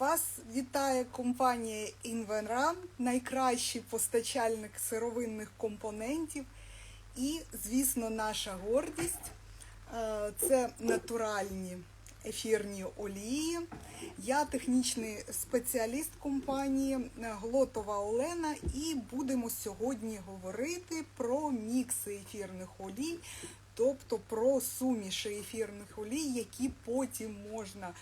Вас вітає компанія Invenran, найкращий постачальник сировинних компонентів. І, звісно, наша гордість е, це натуральні ефірні олії. Я технічний спеціаліст компанії е, Глотова Олена, і будемо сьогодні говорити про мікси ефірних олій, тобто про суміші ефірних олій, які потім можна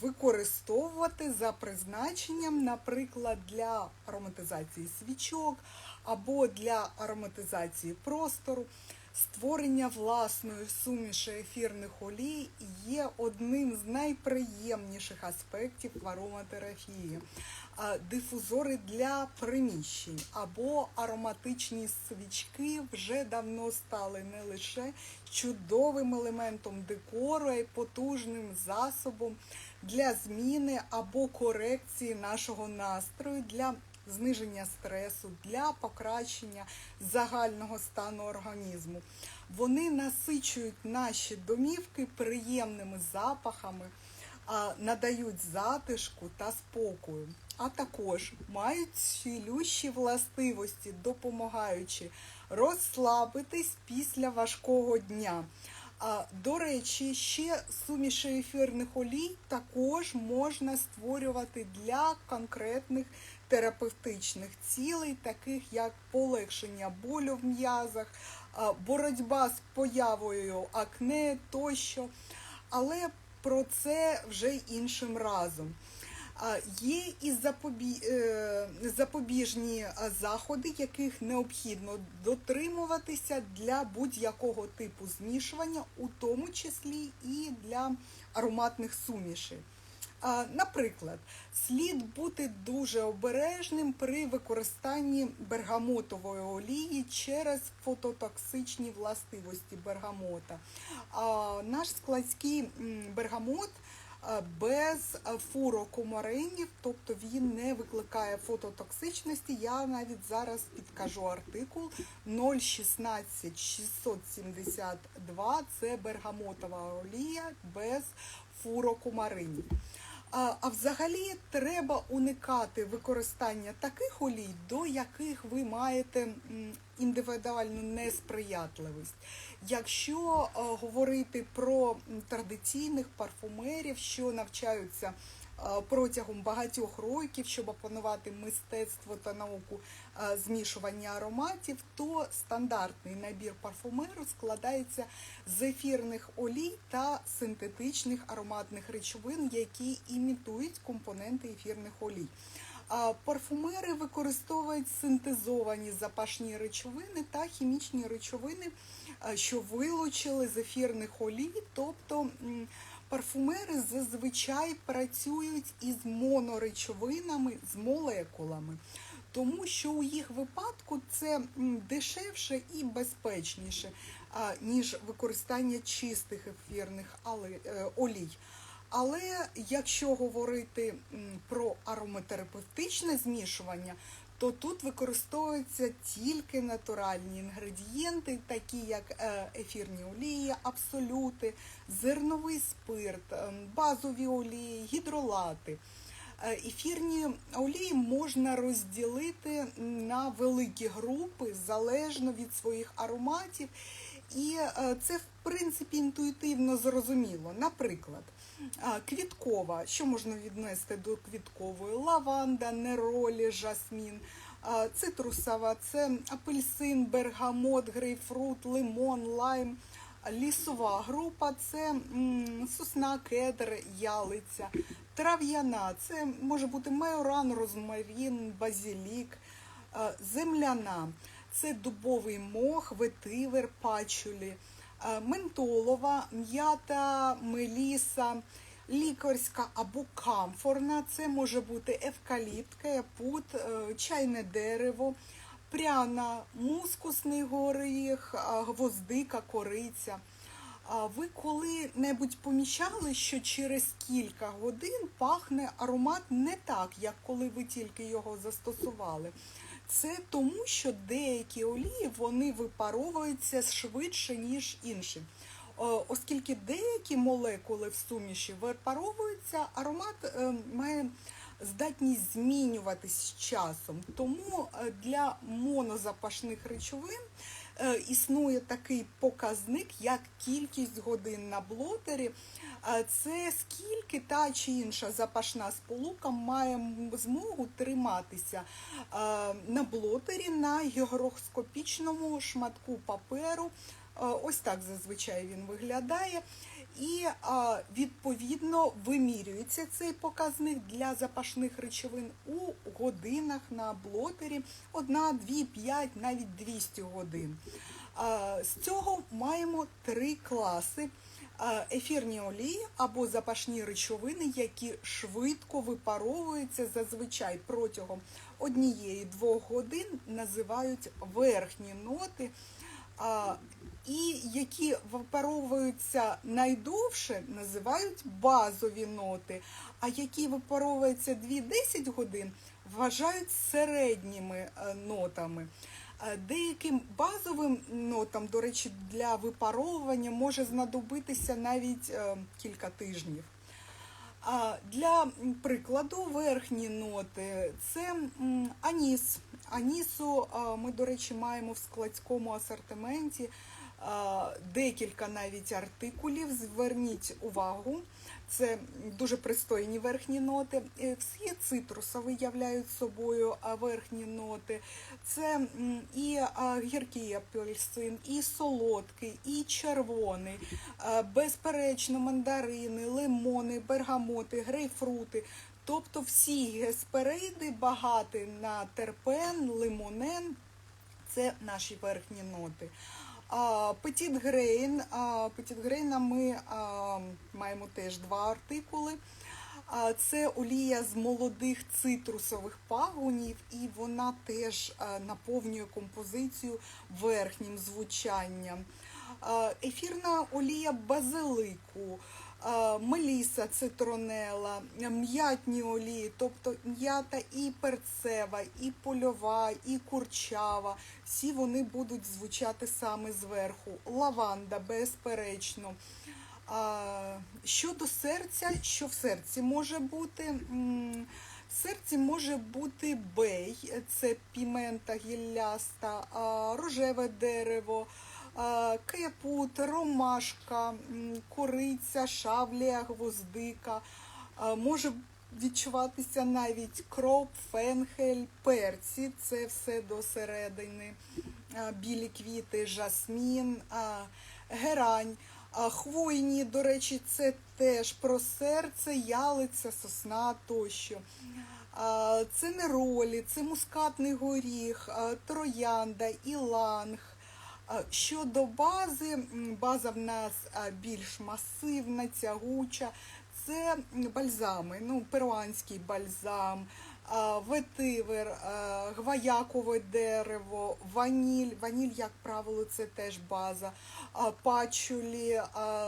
використовувати за призначенням, наприклад, для ароматизації свічок або для ароматизації простору. Створення власної суміші ефірних олій є одним з найприємніших аспектів ароматерапії. Дифузори для приміщень або ароматичні свічки вже давно стали не лише чудовим елементом декору, а й потужним засобом для зміни або корекції нашого настрою, для зниження стресу, для покращення загального стану організму. Вони насичують наші домівки приємними запахами, надають затишку та спокою, а також мають цілющі властивості, допомагаючи розслабитись після важкого дня. А, До речі, ще суміші ефірних олій також можна створювати для конкретних терапевтичних цілей, таких як полегшення болю в м'язах, боротьба з появою акне тощо. Але про це вже іншим разом. Є і запобі... е, запобіжні заходи, яких необхідно дотримуватися для будь-якого типу змішування, у тому числі і для ароматних сумішей. Наприклад, слід бути дуже обережним при використанні бергамотової олії через фототоксичні властивості бергамота. Наш складський бергамот без фурокомаринів, тобто він не викликає фототоксичності. Я навіть зараз підкажу артикул 016 672 це бергамотова олія без фурокумаринів. А, а взагалі треба уникати використання таких олій, до яких ви маєте індивідуальну несприятливість. Якщо е, говорити про традиційних парфумерів, що навчаються е, протягом багатьох років, щоб опанувати мистецтво та науку е, змішування ароматів, то стандартний набір парфумеру складається з ефірних олій та синтетичних ароматних речовин, які імітують компоненти ефірних олій. Парфумери використовують синтезовані запашні речовини та хімічні речовини, е, що вилучили з ефірних олій, тобто парфумери зазвичай працюють із моноречовинами, з молекулами. Тому що у їх випадку це дешевше і безпечніше, ніж використання чистих ефірних е, олій. Але якщо говорити про ароматерапевтичне змішування, то тут використовуються тільки натуральні інгредієнти, такі як е, ефірні олії, абсолюти, зерновий спирт, ем, базові олії, гідролати. Е, Ефірні олії можна розділити на великі групи залежно від своїх ароматів, і е, це в принципі інтуїтивно зрозуміло. Наприклад, Квіткова, що можна віднести до квіткової? Лаванда, неролі, жасмін, цитрусова, це апельсин, бергамот, грейпфрут, лимон, лайм. Лісова група це сосна, кедр, ялиця, трав'яна, це може бути майоран, розмарін, базілік, земляна, це дубовий мох, ветивер, пачулі, ментолова, м'ята, меліса, лікарська або камфорна, це може бути евкаліпт, каяпут, е, чайне дерево, пряна, мускусний горіх, гвоздика, кориця. Ви коли-небудь помічали, що через кілька годин пахне аромат не так, як коли ви тільки його застосували? Це тому, що деякі олії вони випаровуються швидше, ніж інші. Е, Оскільки деякі молекули в суміші випаровуються, аромат е, має здатність змінюватись з часом. Тому е, для монозапашних речовин існує такий показник, як кількість годин на блотері. Е, Це скільки та чи інша запашна сполука має змогу триматися е, на блотері на гігроскопічному шматку паперу. Е, Ось так зазвичай він виглядає. І відповідно вимірюється цей показник для запашних речовин у годинах на блотері 1, 2, 5, навіть 200 годин. З цього маємо три класи. Ефірні олії або запашні речовини, які швидко випаровуються зазвичай протягом однієї-двох годин, називають верхні ноти. І які випаровуються найдовше, називають базові ноти, а які випаровуються 2-10 годин, вважають середніми е, нотами. Е, Деяким базовим нотам, до речі, для випаровування може знадобитися навіть е, кілька тижнів. Для прикладу, верхні ноти це аніс. Анісу ми, до речі, маємо в складському асортименті декілька навіть артикулів. Зверніть увагу. Це дуже пристойні верхні ноти. Е, Всі цитрусові являють собою верхні ноти. Це і гіркий апельсин, і солодкий, і червоний. Безперечно, мандарини, лимони, бергамоти, грейпфрути. Тобто всі геспериди багаті на терпен, лимонен це наші верхні ноти. А, Petit Петіт Грейна ми маємо теж два артикули. Це олія з молодих цитрусових пагонів, і вона теж наповнює композицію верхнім звучанням. Ефірна олія базилику, меліса цитронела, м'ятні олії, тобто м'ята і перцева, і польова, і курчава. Всі вони будуть звучати саме зверху. Лаванда, безперечно. Щодо серця, що в серці може бути? В серці може бути бей, це пімента гілляста, рожеве дерево, а, каяпут, ромашка, кориця, шавлія, гвоздика. Може відчуватися навіть кроп, фенхель, перці, це все до середини, білі квіти, жасмін, герань. Хвойні, до речі, це теж про серце, ялиця, сосна тощо. Це неролі, це мускатний горіх, троянда, іланг. Щодо бази, база в нас більш масивна, тягуча. Це бальзами, ну, перуанський бальзам, ветивер, гваякове дерево, ваніль. Ваніль, як правило, це теж база, пачулі,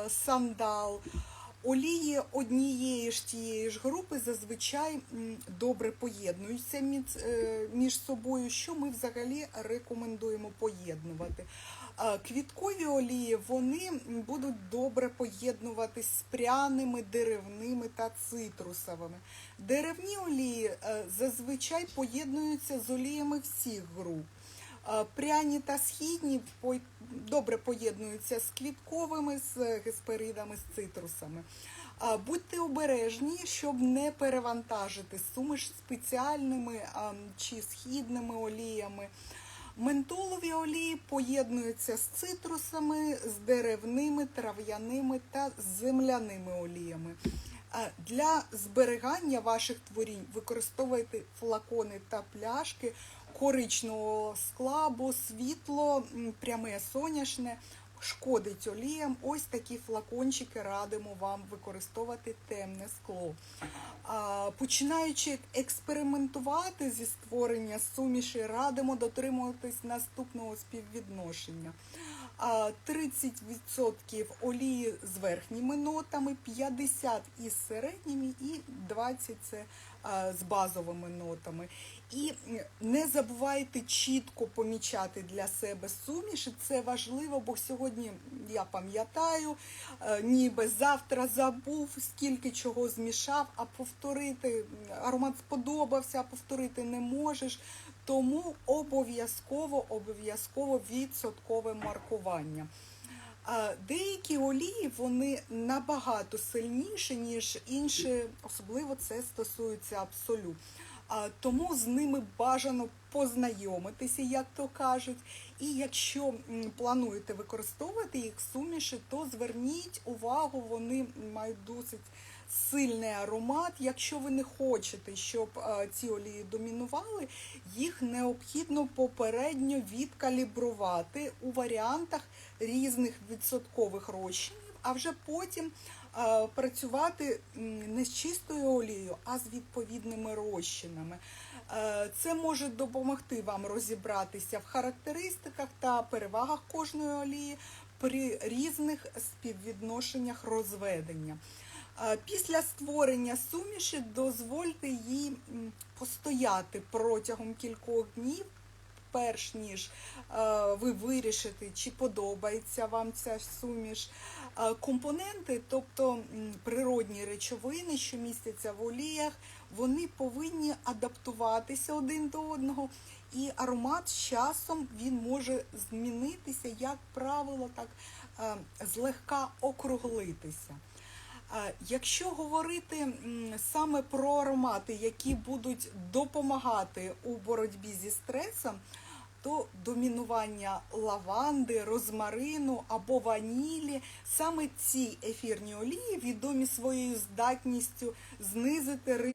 сандал. Олії однієї ж тієї ж групи зазвичай добре поєднуються між, е, собою, що ми взагалі рекомендуємо поєднувати. Квіткові олії вони будуть добре поєднуватись з пряними, деревними та цитрусовими. Деревні олії е, зазвичай поєднуються з оліями всіх груп. Е, Пряні та східні добре поєднуються з квітковими, з гесперидами, з цитрусами. Будьте обережні, щоб не перевантажити суміш спеціальними чи східними оліями. Ментолові олії поєднуються з цитрусами, з деревними, трав'яними та земляними оліями. Для зберігання ваших творінь використовуйте флакони та пляшки коричневого скла, бо світло пряме соняшне шкодить оліям. Ось такі флакончики радимо вам використовувати темне скло. Починаючи експериментувати зі створення суміші, радимо дотримуватись наступного співвідношення. А, 30% олії з верхніми нотами, 50% із середніми і 20% це з базовими нотами. І не забувайте чітко помічати для себе суміші. Це важливо, бо сьогодні я пам'ятаю, ніби завтра забув, скільки чого змішав, а повторити аромат сподобався, а повторити не можеш. Тому обов'язково обов'язково відсоткове маркування. Деякі олії вони набагато сильніші, ніж інші, особливо це стосується абсолют. А, Тому з ними бажано познайомитися, як то кажуть. І якщо плануєте використовувати їх суміші, то зверніть увагу, вони мають досить сильний аромат. Якщо ви не хочете, щоб ці олії домінували, їх необхідно попередньо відкалібрувати у варіантах різних відсоткових розчинів, а вже потім працювати не з чистою олією, а з відповідними розчинами. Е, Це може допомогти вам розібратися в характеристиках та перевагах кожної олії при різних співвідношеннях розведення. Після створення суміші дозвольте їй постояти протягом кількох днів, перш ніж ви вирішите, чи подобається вам ця суміш. Компоненти, тобто природні речовини, що містяться в оліях, вони повинні адаптуватися один до одного, і аромат з часом він може змінитися, як правило, так злегка округлитися. Якщо говорити саме про аромати, які будуть допомагати у боротьбі зі стресом, то домінування лаванди, розмарину або ванілі, саме ці ефірні олії відомі своєю здатністю знизити ри-